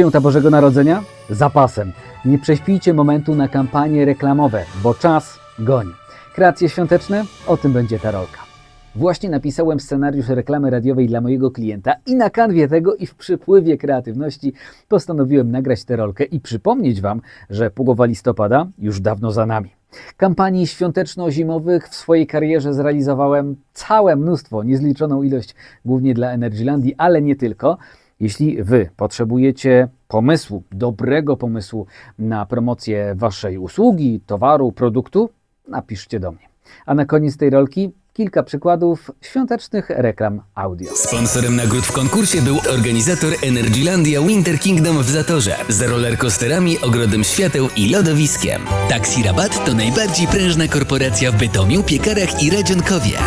Święta Bożego Narodzenia? Zapasem. Nie prześpijcie momentu na kampanie reklamowe, bo czas goni. Kreacje świąteczne? O tym będzie ta rolka. Właśnie napisałem scenariusz reklamy radiowej dla mojego klienta i na kanwie tego i w przypływie kreatywności postanowiłem nagrać tę rolkę i przypomnieć Wam, że połowa listopada już dawno za nami. Kampanii świąteczno-zimowych w swojej karierze zrealizowałem całe mnóstwo, niezliczoną ilość, głównie dla Energylandii, ale nie tylko. Jeśli Wy potrzebujecie pomysłu, dobrego pomysłu na promocję Waszej usługi, towaru, produktu, napiszcie do mnie. A na koniec tej rolki kilka przykładów świątecznych reklam audio. Sponsorem nagród w konkursie był organizator Energylandia Winter Kingdom w Zatorze z rollercoasterami, ogrodem świateł i lodowiskiem. Taxi Rabat to najbardziej prężna korporacja w Bytomiu, Piekarach i Radzionkowie.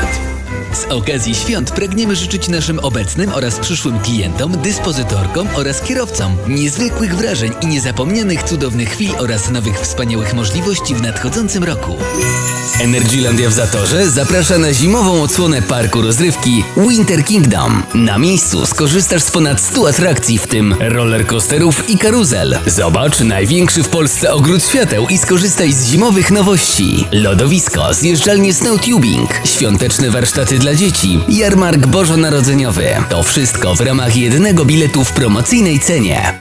Z okazji świąt pragniemy życzyć naszym obecnym oraz przyszłym klientom, dyspozytorkom oraz kierowcom niezwykłych wrażeń i niezapomnianych cudownych chwil oraz nowych wspaniałych możliwości w nadchodzącym roku. Energylandia w Zatorze zaprasza na zimową odsłonę parku rozrywki Winter Kingdom. Na miejscu skorzystasz z ponad 100 atrakcji, w tym rollercoasterów i karuzel. Zobacz największy w Polsce ogród świateł i skorzystaj z zimowych nowości. Lodowisko, zjeżdżalnie snowtubing, świąteczne warsztaty dla dzieci, jarmark bożonarodzeniowy. To wszystko w ramach jednego biletu w promocyjnej cenie.